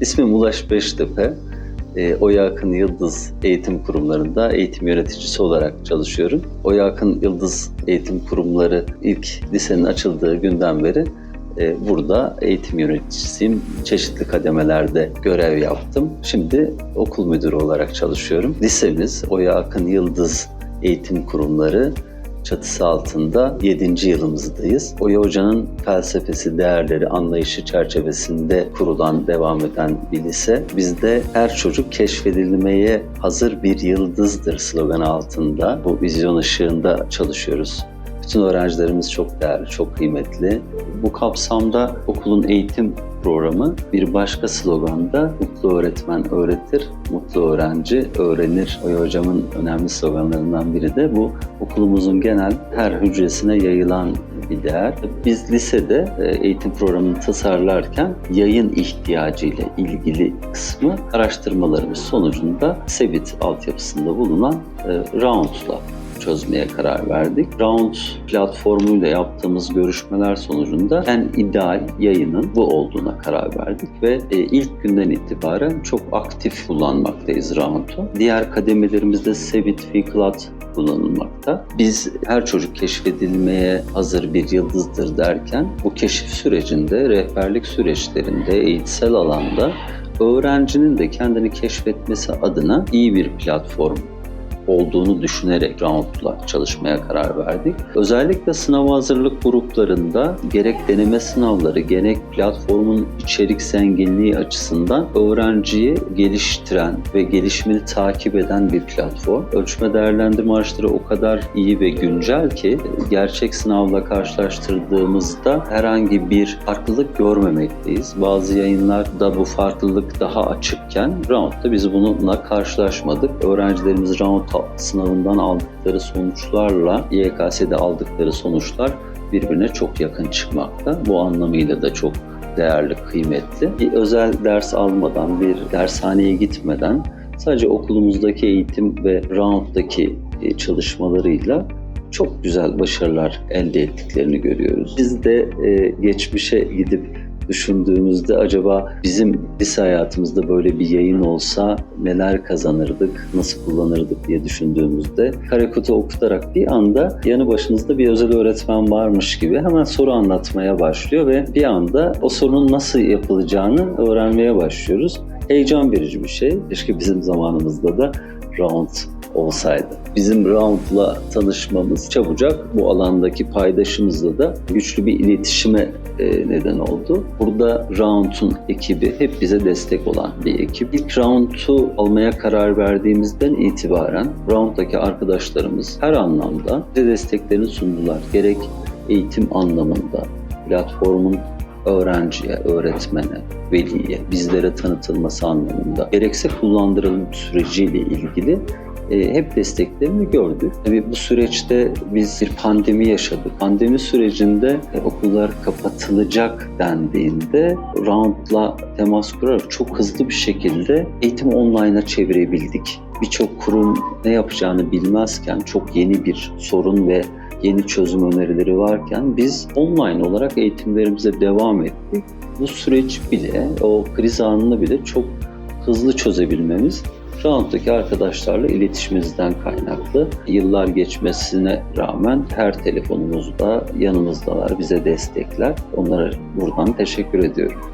İsmim Ulaş Beştepe. E, Oya Akın Yıldız Eğitim Kurumlarında eğitim yöneticisi olarak çalışıyorum. Oya Akın Yıldız Eğitim Kurumları ilk lisenin açıldığı günden beri e, burada eğitim yöneticisiyim. Çeşitli kademelerde görev yaptım. Şimdi okul müdürü olarak çalışıyorum. Lisemiz Oya Akın Yıldız Eğitim Kurumları çatısı altında 7. yılımızdayız. Oya Hoca'nın felsefesi, değerleri, anlayışı çerçevesinde kurulan, devam eden bir lise. Bizde her çocuk keşfedilmeye hazır bir yıldızdır sloganı altında bu vizyon ışığında çalışıyoruz. Bütün öğrencilerimiz çok değerli, çok kıymetli. Bu kapsamda okulun eğitim programı bir başka sloganda mutlu öğretmen öğretir, mutlu öğrenci öğrenir. Oya hocamın önemli sloganlarından biri de bu okulumuzun genel her hücresine yayılan bir değer. Biz lisede e, eğitim programını tasarlarken yayın ihtiyacıyla ilgili kısmı araştırmalarımız sonucunda SEBIT altyapısında bulunan e, Round'la çözmeye karar verdik. Round platformuyla yaptığımız görüşmeler sonucunda en ideal yayının bu olduğuna karar verdik ve e, ilk günden itibaren çok aktif kullanmaktayız Round'u. Diğer kademelerimizde Sevit, Fiklat kullanılmakta. Biz her çocuk keşfedilmeye hazır bir yıldızdır derken bu keşif sürecinde, rehberlik süreçlerinde, eğitsel alanda öğrencinin de kendini keşfetmesi adına iyi bir platform olduğunu düşünerek Round'la çalışmaya karar verdik. Özellikle sınav hazırlık gruplarında gerek deneme sınavları gerek platformun içerik zenginliği açısından öğrenciyi geliştiren ve gelişimini takip eden bir platform. Ölçme değerlendirme araçları o kadar iyi ve güncel ki gerçek sınavla karşılaştırdığımızda herhangi bir farklılık görmemekteyiz. Bazı yayınlarda bu farklılık daha açıkken Round'da biz bununla karşılaşmadık. Öğrencilerimiz Round sınavından aldıkları sonuçlarla YKS'de aldıkları sonuçlar birbirine çok yakın çıkmakta. Bu anlamıyla da çok değerli, kıymetli. Bir özel ders almadan, bir dershaneye gitmeden sadece okulumuzdaki eğitim ve rounddaki e, çalışmalarıyla çok güzel başarılar elde ettiklerini görüyoruz. Biz de e, geçmişe gidip düşündüğümüzde acaba bizim lise hayatımızda böyle bir yayın olsa neler kazanırdık, nasıl kullanırdık diye düşündüğümüzde Karakut'u okutarak bir anda yanı başınızda bir özel öğretmen varmış gibi hemen soru anlatmaya başlıyor ve bir anda o sorunun nasıl yapılacağını öğrenmeye başlıyoruz. Heyecan verici bir şey. Keşke bizim zamanımızda da round olsaydı. Bizim Round'la tanışmamız çabucak bu alandaki paydaşımızla da güçlü bir iletişime e, neden oldu. Burada Round'un ekibi hep bize destek olan bir ekip. İlk Round'u almaya karar verdiğimizden itibaren Round'daki arkadaşlarımız her anlamda bize desteklerini sundular. Gerek eğitim anlamında, platformun öğrenciye, öğretmene, veliye, bizlere tanıtılması anlamında, gerekse kullandırılım süreciyle ilgili hep desteklerini gördük. Tabii bu süreçte biz bir pandemi yaşadık. Pandemi sürecinde e, okullar kapatılacak dendiğinde Round'la temas kurarak çok hızlı bir şekilde eğitim online'a çevirebildik. Birçok kurum ne yapacağını bilmezken çok yeni bir sorun ve yeni çözüm önerileri varken biz online olarak eğitimlerimize devam ettik. Bu süreç bile, o kriz anını bile çok hızlı çözebilmemiz Round'daki arkadaşlarla iletişimimizden kaynaklı. Yıllar geçmesine rağmen her telefonumuzda yanımızdalar, bize destekler. Onlara buradan teşekkür ediyorum.